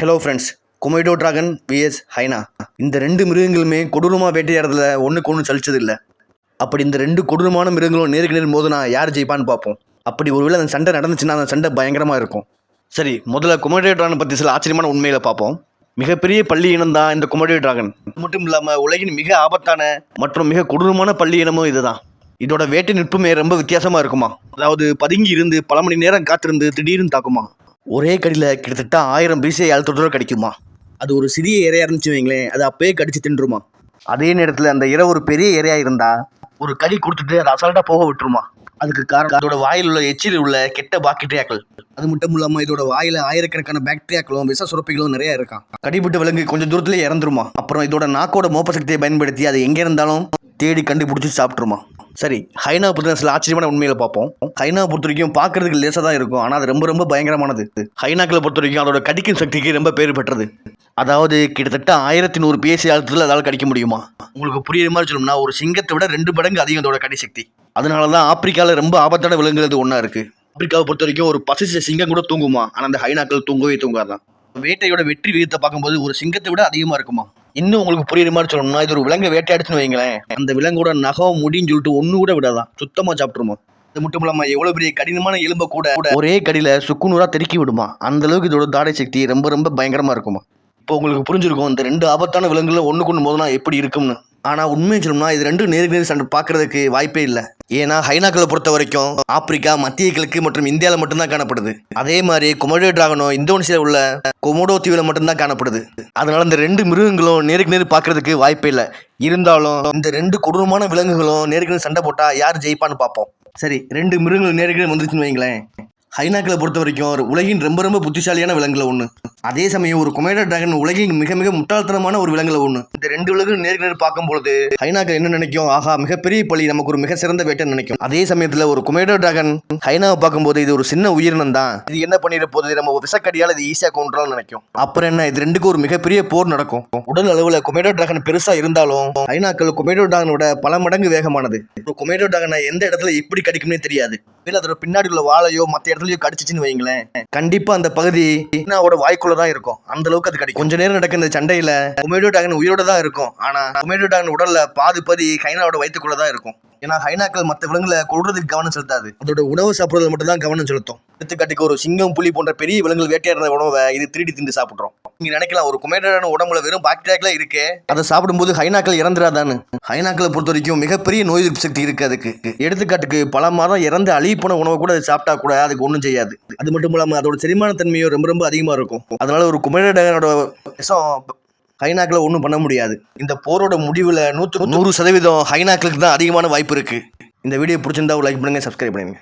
Hello friends komodo dragon VS hyena இந்த ரெண்டு மிருகங்களுமே கொடூரமாக வேட்டையாடுறதுல ஒன்றுக்கு ஒன்று சலிச்சது இல்லை அப்படி இந்த ரெண்டு கொடூரமான மிருகங்களும் நேருக்கு நேர் மோதுனா யார் ஜெயிப்பான்னு பார்ப்போம். அப்படி ஒருவேளை அந்த சண்டை நடந்துச்சுன்னா அந்த சண்டை பயங்கரமாக இருக்கும். சரி முதல்ல கொமோடியோ டிராகன் பற்றி சில ஆச்சரியமான உண்மைகளை பார்ப்போம். மிகப்பெரிய பள்ளி இனம் தான் இந்த கொமோடியோ டிராகன் இது மட்டும் இல்லாமல் உலகின் மிக ஆபத்தான மற்றும் மிக கொடூரமான பள்ளி இனமும் இதுதான். இதோட வேட்டை நுட்பமே ரொம்ப வித்தியாசமாக இருக்குமா? அதாவது பதுங்கி இருந்து பல மணி நேரம் காத்திருந்து திடீர்னு தாக்குமா? ஒரே கடியில் கிட்டத்தட்ட ஆயிரம் பீஸை அழுத்தத்தோட கிடைக்குமா? அது ஒரு சிறிய இறையாக இருந்துச்சு வைங்களேன். அது அப்பயே கடிச்சு தின்றுமா? அதே நேரத்தில் அந்த இறை ஒரு பெரிய இறையாக இருந்தால் ஒரு கடி கொடுத்துட்டு அதை அசால்ட்டாக போக விட்டுருமா? அதுக்கு காரணம் அதோட வாயில் உள்ள எச்சில் உள்ள கெட்ட பாக்டீரியாக்கள். அது மட்டும் இல்லாமல் இதோட வாயில் ஆயிரக்கணக்கான பாக்டீரியாக்களும் விஷ சுரப்பிகளும் நிறைய இருக்கான் கடிபட்டு விலங்கு கொஞ்சம் தூரத்துலேயே இறந்துருமா? அப்புறம் இதோட நாக்கோட மோப்ப சக்தியை பயன்படுத்தி அது எங்கே இருந்தாலும் தேடி கண்டுபிடிச்சி சாப்பிட்ருமா சரி ஹைனா பொறுத்த சில ஆச்சரியமான உண்மையில பார்ப்போம். ஹைனா பொறுத்த வரைக்கும் பார்க்கறதுக்கு லேசாக தான் இருக்கும். ஆனால் அது ரொம்ப ரொம்ப பயங்கரமானது. ஹைனாக்களை பொறுத்த வரைக்கும் அதோட கடிக்கும் சக்திக்கு ரொம்ப பேர் பெற்றது. அதாவது கிட்டத்தட்ட ஆயிரத்தி நூறு பிஎஸ்சி அழுத்தத்தில் அதால் கடிக்க முடியுமா? உங்களுக்கு புரியுற மாதிரி சொல்லணும்னா ஒரு சிங்கத்தை விட ரெண்டு மடங்கு அதிகம் அதோட கடி சக்தி. அதனால தான் ஆப்பிரிக்காவில் ரொம்ப ஆபத்தான விலங்குறது ஒன்றா இருக்குது ஆப்பிரிக்காவை பொறுத்த வரைக்கும் ஒரு பசிச்ச சிங்கம் கூட தூங்குமா? ஆனால் அந்த ஹைனாக்கள் தூங்கவே தூங்காதான். வேட்டையோட வெற்றி விகிதத்தை பார்க்கும்போது ஒரு சிங்கத்தை விட அதிகமாக இருக்குமா? இன்னும் உங்களுக்கு புரியுற மாதிரி சொல்லணும்னா இது ஒரு விலங்கை வேட்டையாடுச்சுன்னு வைங்களேன். அந்த விலங்கோட நகம் முடின்னு சொல்லிட்டு ஒன்று கூட விடாதான். சுத்தமாக சாப்பிட்ருமா அது மட்டும் இல்லாமல் எவ்வளோ பெரிய கடினமான எலும்பை கூட கூட ஒரே கடியில் சுக்குநூறாக தெருக்கி விடுமா. அந்த அளவுக்கு இதோட தாடை சக்தி ரொம்ப ரொம்ப பயங்கரமாக இருக்குமா. இப்போ உங்களுக்கு புரிஞ்சிருக்கும் இந்த ரெண்டு ஆபத்தான விலங்குகளை ஒன்றுக்கு ஒன்று மோதினா எப்படி இருக்கும்னு. ஆனால் உண்மையை சொல்லணும்னா இது ரெண்டும் நேருக்கு நேர் சண்டை பார்க்கறதுக்கு வாய்ப்பே இல்லை. ஏன்னா ஹைனாக்களை பொறுத்த வரைக்கும் ஆப்பிரிக்கா மத்திய கிழக்கு மற்றும் இந்தியாவில் மட்டும்தான் காணப்படுது. அதே மாதிரி கொமோடோ டிராகனோ இந்தோனேஷியாவில் உள்ள கொமோடோ தீவில் மட்டும்தான் காணப்படுது. அதனால இந்த ரெண்டு மிருகங்களும் நேருக்கு நேர் பார்க்கறதுக்கு வாய்ப்பே இல்லை. இருந்தாலும் இந்த ரெண்டு கொடூரமான விலங்குகளும் நேருக்கு நேர் சண்டை போட்டால் யார் ஜெயிப்பான்னு பார்ப்போம். சரி ரெண்டு மிருகங்கள் நேருக்கு நேர் வந்துருச்சுன்னு வைங்களேன். ஹைனாக்களை பொறுத்த வரைக்கும் ஒரு உலகின் ரொம்ப ரொம்ப புத்திசாலியான விலங்குல ஒன்று அதே சமயம் ஒரு கொமேடா டிராகன் உலகின் மிக மிக முட்டாள்தனமான ஒரு விலங்குல ஒன்று இந்த ரெண்டு விலங்குகள் நேருக்கு நேர் பார்க்கும்பொழுது ஹைனாக்கள் என்ன நினைக்கும்? ஆஹா மிகப்பெரிய பள்ளி நமக்கு ஒரு மிக சிறந்த வேட்டைன்னு நினைக்கும். அதே சமயத்தில் ஒரு கொமேடோ டிராகன் ஹைனாவை பார்க்கும்போது இது ஒரு சின்ன உயிரினம் தான். இது என்ன பண்ணிட போகுது? நம்ம விசக்கடியால் இது ஈஸியாக கொண்டுறோம்னு நினைக்கும். அப்புறம் என்ன இது ரெண்டுக்கும் ஒரு மிகப்பெரிய போர் நடக்கும். உடல் அளவில் கொமேடோ டிராகன் பெருசா இருந்தாலும் ஹைனாக்கள் கொமேடோ டிராகனோட பல மடங்கு வேகமானது. இப்போ கொமேடோ டிராகனை எந்த இடத்துல எப்படி கடிக்கும்னே தெரியாது. வேலை அதோட பின்னாடி உள்ள வாழையோ மற்ற இடத்துலயோ கடிச்சிச்சுன்னு வைங்களேன் கண்டிப்பா அந்த பகுதி ஹைனாவோட வாய்க்குள்ள தான் இருக்கும். அந்த அளவுக்கு அது கிடைக்கும். கொஞ்ச நேரம் நடக்க இந்த சண்டையில கொமேடோ டாகன் உயிரோட தான் இருக்கும். ஆனா கொமேடோ டாகன் உடல்ல பாதி பதி ஹைனாவோட வயிற்றுக்குள்ள தான் இருக்கும். ஏன்னா ஹைனாக்கள் மற்ற விலங்குகளை கொள்றதுக்கு கவனம் செலுத்தாது. அதோட உணவு சாப்பிடுறது மட்டும் தான் கவனம் செலுத்தும். எடுத்துக்காட்டுக்கு ஒரு சிங்கம் புலி போன்ற பெரிய விலங்குகள் வேட்டையாடுற உணவை இது திருடி திண்டு சாப்பிட்றோம். நீங்க நினைக்கலாம் ஒரு குமேடான உடம்புல வெறும் பாக்டீரியாக்களே இருக்கே. அதை சாப்பிடும்போது ஹைனாக்கள் இறந்துடாதான்னு ஹைனாக்களை பொறுத்த வரைக்கும் மிகப்பெரிய நோய் எதிர்ப்பு சக்தி இருக்கு அதுக்கு. எடுத்துக்காட்டுக்கு பல மாதம் இறந்து அழுகி போன உணவை கூட சாப்பிட்டா கூட அதுக்கு ஒன்றும் செய்யாது. அது மட்டும் இல்லாமல் அதோட செரிமான தன்மையும் ரொம்ப ரொம்ப அதிகமாக இருக்கும். அதனால ஒரு குமேடானோட விஷம் ஹைனாக்கில் ஒன்றும் பண்ண முடியாது. இந்த போரோட முடிவில் நூற்று நூறு சதவீதம் ஹைனாக்களுக்கு தான் அதிகமான வாய்ப்பு இருக்குது இந்த வீடியோ பிடிச்சிருந்தா ஒரு லைக் பண்ணுங்கள் சப்ஸ்கிரைப் பண்ணுங்க.